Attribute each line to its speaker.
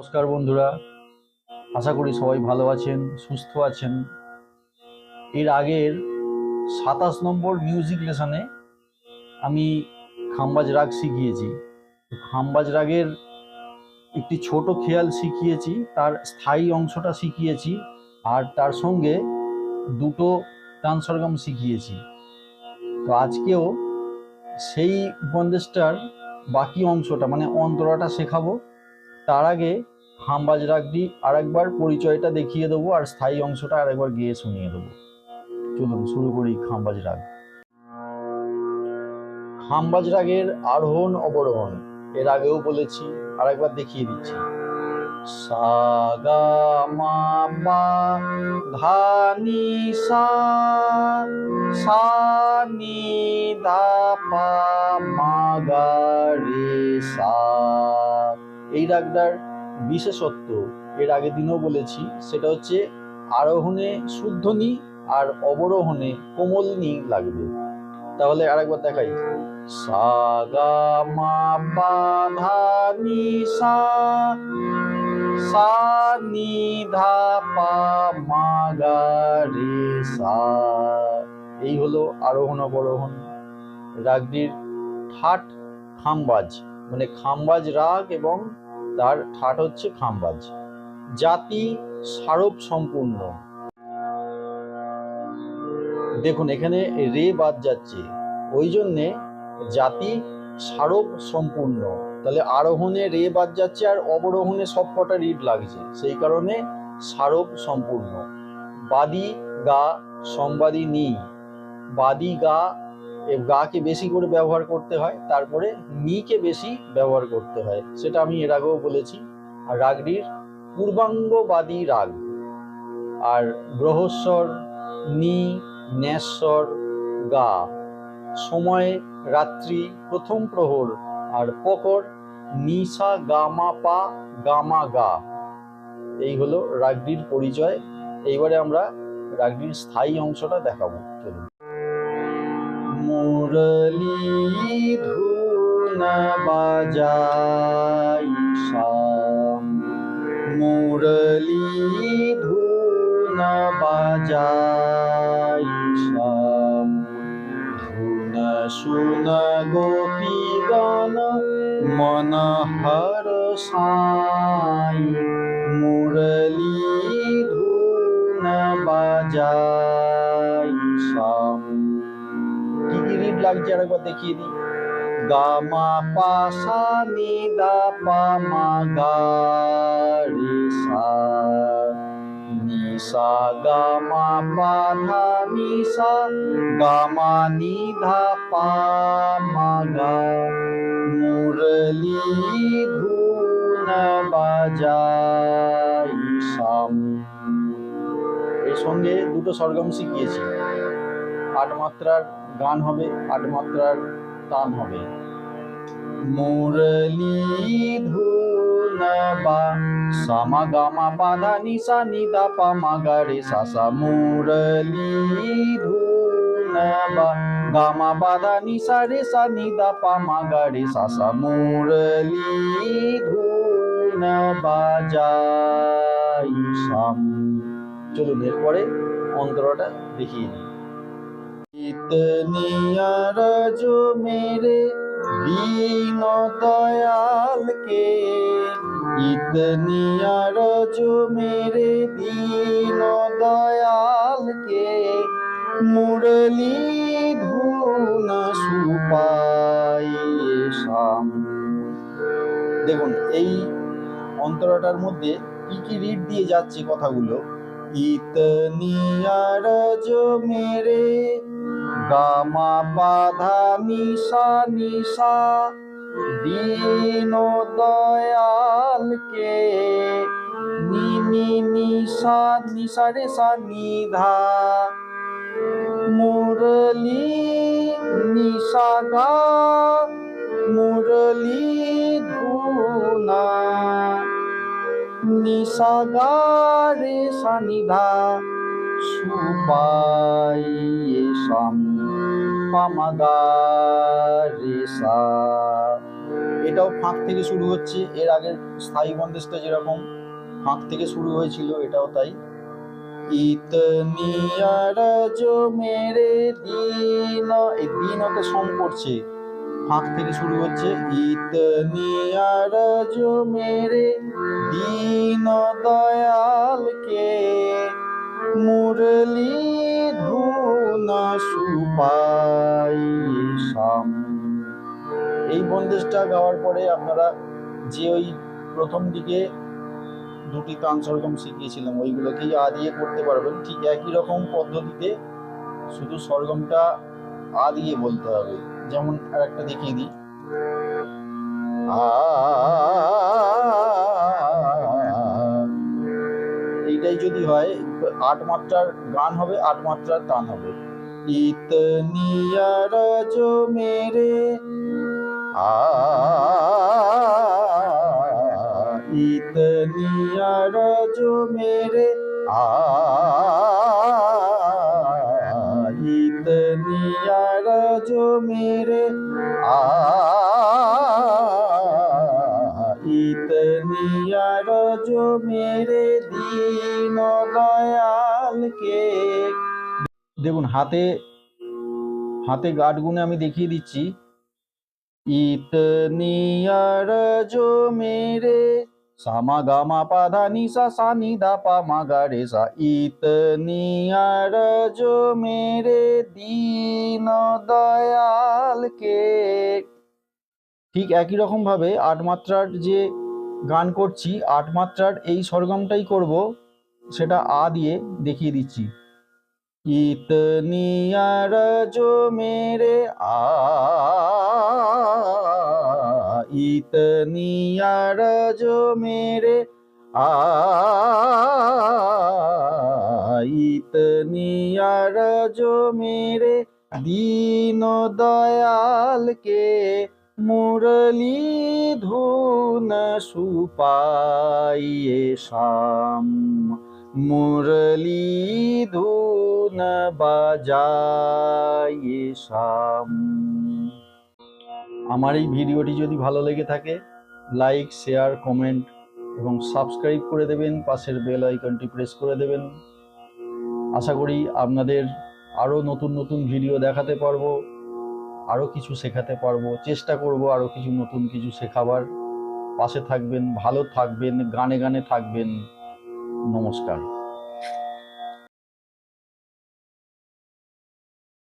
Speaker 1: নমস্কার বন্ধুরা। আশা করি সবাই ভালো আছেন, সুস্থ আছেন। এর আগের সাতাশ নম্বর মিউজিক লেসনে আমি খাম্বাজ রাগ শিখিয়েছি। খাম্বাজ রাগের একটি ছোট খেয়াল শিখিয়েছি, তার স্থায়ী অংশটা শিখিয়েছি, আর তার সঙ্গে দুটো গানসরগম শিখিয়েছি। তো আজকেও সেই উপন্দেশটার বাকি অংশটা মানে অন্তরাটা শেখাবো। তার আগে হামবাজ রাগটি আরেকবার পরিচয়টা দেখিয়ে দেবো আর স্থায়ী অংশটা আরেকবার গিয়ে শুনিয়ে দেবো। চলুন, শুরু করি খামবাজ রাগ। খামবাজ রাগের আরোহণ অবরোহণ, এর আগেও বলেছি, আরেকবার দেখিয়ে দিচ্ছি। সা গা মা পা ধা নি সা সা নি ধা পা মা গা রে সা। এই রাগটার বিশেষত্ব এর আগের দিনও বলেছি, সেটা হচ্ছে আরোহণে শুদ্ধ নি আর অবরোহণে কোমল নি লাগবে। তাহলে আরেকবার দেখাই। পা ধা নি সা সা নি ধা পা এই হলো আরোহণ অবরোহণ রাগটির ঠাট খামবাজ। মানে খামবাজ রাগ এবং তার ঠাট হচ্ছে খামবাজ। জাতি সারব সম্পূর্ণ। দেখুন, এখানে রে বাদ যাচ্ছে। ওই জন্যে জাতি সারব সম্পূর্ণ। তাহলে আরোহণে রে বাদ যাচ্ছে আর অবরোহণে সব কটা রিড লাগছে। সেই কারণে সারব সম্পূর্ণ। বাদি গা সম্বাদী নি। বাদি গা গাকে বেশি করে ব্যবহার করতে হয়, তারপরে নিকে বেশি ব্যবহার করতে হয়। সেটা আমি এর আগেও বলেছি। আর রাগটির পূর্বাঙ্গবাদী রাগ। আর গ্রহস্বর নি, ন্যাস্বর, গা। সময়, রাত্রি, প্রথম প্রহর। আর পকর নিশা গামা, পা, গামা, গা। এই হলো রাগটির পরিচয়। এইবারে আমরা রাগটির স্থায়ী অংশটা দেখাবো। চলুন। মুরলি ধুন বাজাই শাম। মুরলি ধুন বাজাই শাম। ধুন শুন গোপী গান মন হর সাই। মুরলি ধুন বাজাই লাগছে আরেকবার দেখিয়ে দিই। গা মা পা সা নি দা পা মা গা রে সা। নি সা, গা মা পা ধা নি সা, গা মা নি ধা পা মা গা। মুরলি ধুন বাজাই শাম এর সঙ্গে দুটো সরগম শিখিয়েছি। আট মাত্রার গান হবে আট মাত্রার টান হবে। মুরলি সামা গামা পাধা নিসা নিদা পা, মা গা রে সা সা। মুরলি ধুন গামা রে সা নিদা পা, মা গা রে সা সা। মুরলি ধুন বাজাই চলুন এরপরে অন্তরটা দেখিয়ে দিই। इतनी अरज मेरे दीन दयाल के इतनी अरज मेरे दीन दयाल के मुरली धुन সুপাই শাম দেখুন এই অন্তরাটার মধ্যে কি কি রিড দিয়ে যাচ্ছে কথাগুলো ইতনি আরজ মেরে গামা পাধা নিশা নিশা দীন দয়াল কে নি নি নিশা নিশা রে সা নিধা মুরলি নিশা গা মুরলি ধুনা নিশা গা রে সা নিধা সুপাই শাম এটাও ফাঁক থেকে শুরু হচ্ছে। এর আগের স্থায়ী বন্দেজটা যেরকম ফাঁক থেকে শুরু হয়েছিল, এটাও তাই। মেরে দিন। দিন করছে। ফাঁক থেকে শুরু হচ্ছে। মেরে দিন মুরলি এই বন্দেশটা গাওয়ার পরে আপনারা যে ওই প্রথম দিকে দুটি তান সরগম শিখিয়েছিলাম, ওইগুলোকেই আ দিয়ে করতে পারবেন। ঠিক একই রকম পদ্ধতিতে শুধু সরগমটা আ দিয়ে বলতে হবে। যেমন আর একটা দেখিয়ে দিই। এইটাই যদি হয়, আট মাত্রার গান হবে, আট মাত্রার তান হবে। इतनी अरजो मेरे आ इतनी अरजो मेरे आ इतनी अरजो मेरे आ इतनी अरजो मेरे दीन दयाल के দেখুন, হাতে হাতে গাট গুনে আমি দেখিয়ে দিচ্ছি। ইতনি আরজো মেরে, সামা গামা পাধা নি সা নিদা পা মা গা রে সা। ইতনি আরজো মেরে, দীন দয়ালকে ঠিক একই রকম ভাবে আট মাত্রার যে গান করছি, আট মাত্রার এই সরগমটাই করব, সেটা আ দিয়ে দেখিয়ে দিচ্ছি। इतनी अरज मेरे आ इतनी अरज मेरे आ इतनी अरज मेरे दीन दयाल के मुरली धुन सुपाइए शाम মুরলি ধুন বাজাইয়ে শাম। আমার এই ভিডিওটি যদি ভালো লেগে থাকে, লাইক, শেয়ার, কমেন্ট এবং সাবস্ক্রাইব করে দেবেন, পাশের বেল আইকনটি প্রেস করে দেবেন। আশা করি আপনাদের আরও নতুন নতুন ভিডিও দেখাতে পারব, আরও কিছু শেখাতে পারব, চেষ্টা করব আরও কিছু নতুন কিছু শেখাবার। পাশে থাকবেন, ভালো থাকবেন, গানে গানে থাকবেন। নমস্কার